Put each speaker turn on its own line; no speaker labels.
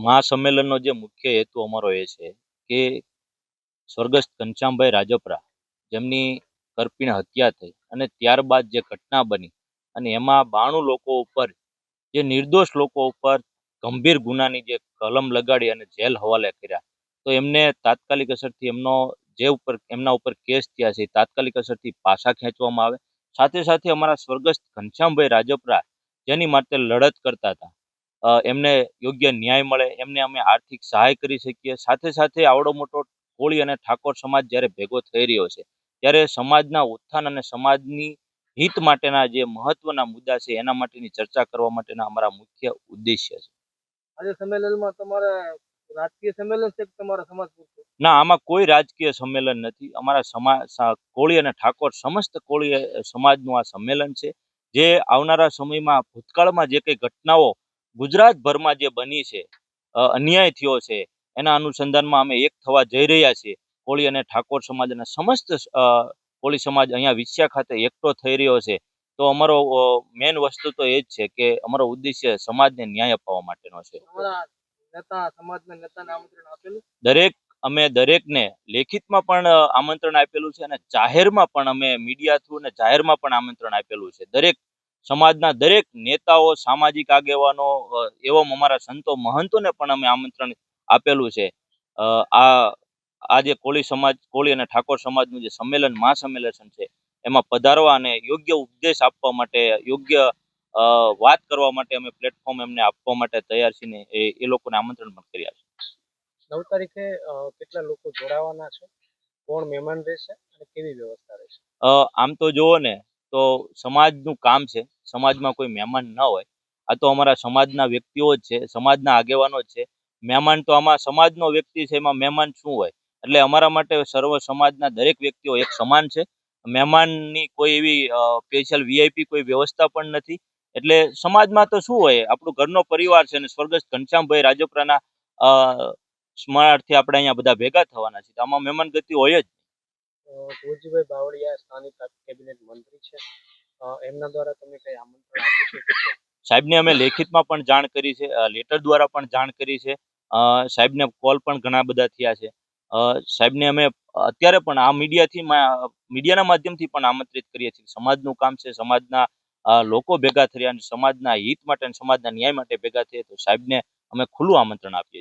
મહાસંમેલનનો જે મુખ્ય હેતુ અમારો એ છે કે સ્વર્ગસ્થ ઘનશ્યામભાઈ રાજપરા જેમની કરપીણ હત્યા થઈ અને ત્યારબાદ જે ઘટના બની અને એમાં બાણું લોકો ઉપર, જે નિર્દોષ લોકો ઉપર ગંભીર ગુનાની જે કલમ લગાડી અને જેલ હવાલે કર્યા, તો એમને તાત્કાલિક અસરથી એમનો જે ઉપર, એમના ઉપર કેસ થયા છે તાત્કાલિક અસરથી પાછા ખેંચવામાં આવે. સાથે સાથે અમારા સ્વર્ગસ્થ ઘનશ્યામભાઈ રાજપરા જેની માટે લડત કરતા હતા. એમને યોગ્ય ન્યાય મળે એમને અમે આર્થિક સહાય કરી શકીએ. સાથે સાથે આવડો મોટો કોળી અને ઠાકોર સમાજ જ્યારે ભેગો થઈ રહ્યો છે ત્યારે સમાજના ઉત્થાન અને સમાજની હિત માટેના જે મહત્વના મુદ્દા છે એના માટેની ચર્ચા કરવા માટેના અમારા મુખ્ય ઉદ્દેશ્ય છે.
આજે સંમેલનમાં તમારા રાજકીય સંમેલન છે તમારા સમાજ
ના આમાં કોઈ રાજકીય સંમેલન નથી. અમારા સમાજ કોળી અને ઠાકોર સમસ્ત કોળી સમાજનું આ સંમેલન છે જે આવનારા સમયમાં ભૂતકાળમાં જે કંઈ ઘટનાઓ ગુજરાતભરમાં જે બની છે અન્યાય થયો છે એના અનુસંધાનમાં અમે એક થવા જઈ રહ્યા છીએ. કોળી અને ઠાકોર સમાજના સમસ્ત કોળી સમાજ અહીંયા વિછ્યા ખાતે એકઠો થઈ રહ્યો છે. તો અમારો મેન વસ્તુ તો એ જ છે કે અમારો ઉદ્દેશ્ય સમાજને ન્યાય અપાવવા માટેનો છે. દરેક અમે દરેકને લેખિતમાં પણ આમંત્રણ આપેલું છે અને જાહેરમાં પણ અમે મીડિયા થ્રુ અને જાહેરમાં પણ આમંત્રણ આપેલું છે. દરેક સમાજના દરેક નેતાઓ સામાજિક આગેવાનો એવમ અમારા સંતો મહંતોને પણ અમે આમંત્રણ આપેલું છે. આ આ જે કોળી સમાજ કોળી અને ઠાકોર સમાજનું જે સંમેલન મહાસંમેલન છે એમાં પધારવા અને યોગ્ય ઉપદેશ આપવા માટે યોગ્ય વાત કરવા માટે અમે પ્લેટફોર્મ એમને આપવા માટે તૈયાર છીએ ને એ એ લોકોને આમંત્રણ પણ કર્યા છે.
નવ તારીખે કેટલા લોકો જોડાવાના છે? કોણ મહેમાન રહેશે અને કેવી વ્યવસ્થા રહેશે?
આમ તો જુઓ ને તો સમાજનું કામ છે. સમાજમાં કોઈ મહેમાન ન હોય. આ તો અમારા સમાજના વ્યક્તિઓ જ છે. સમાજના આગેવાનો જ છે. મહેમાન તો આમાં સમાજનો વ્યક્તિ છે. એમાં મહેમાન શું હોય? એટલે અમારા માટે સર્વ સમાજના દરેક વ્યક્તિઓ એક સમાન છે. મહેમાનની કોઈ એવી સ્પેશિયલ વીઆઈપી કોઈ વ્યવસ્થા પણ નથી. એટલે સમાજમાં તો શું હોય? આપણું ઘરનો પરિવાર છે અને સ્વર્ગસ્થ ઘનશ્યામભાઈ રાજોપરાના સ્મરણાર્થે આપણે અહીંયા બધા ભેગા થવાના છે તો આમાં મહેમાન ગતિ હોય જ
અ, બાવળિયા સ્થાનિક કેબિનેટ મંત્રી છે. એમના દ્વારા તમે કઈ આમંત્રણ આપ્યું છે
સાહેબને અમે લેખિતમાં પણ જાણ કરી છે લેટર દ્વારા પણ જાણ કરી છે. સાહેબને કોલ પણ ઘણા બધા થયા છે. સાહેબને અમે અત્યારે પણ આ મીડિયાથી મીડિયાના માધ્યમથી પણ આમંત્રિત કરીએ છીએ સમાજનું કામ છે સમાજના લોકો ભેગા થયા અને સમાજના હિત માટે અને સમાજના ન્યાય માટે ભેગા થયા તો સાહેબને અમે ખુલ્લું આમંત્રણ આપીએ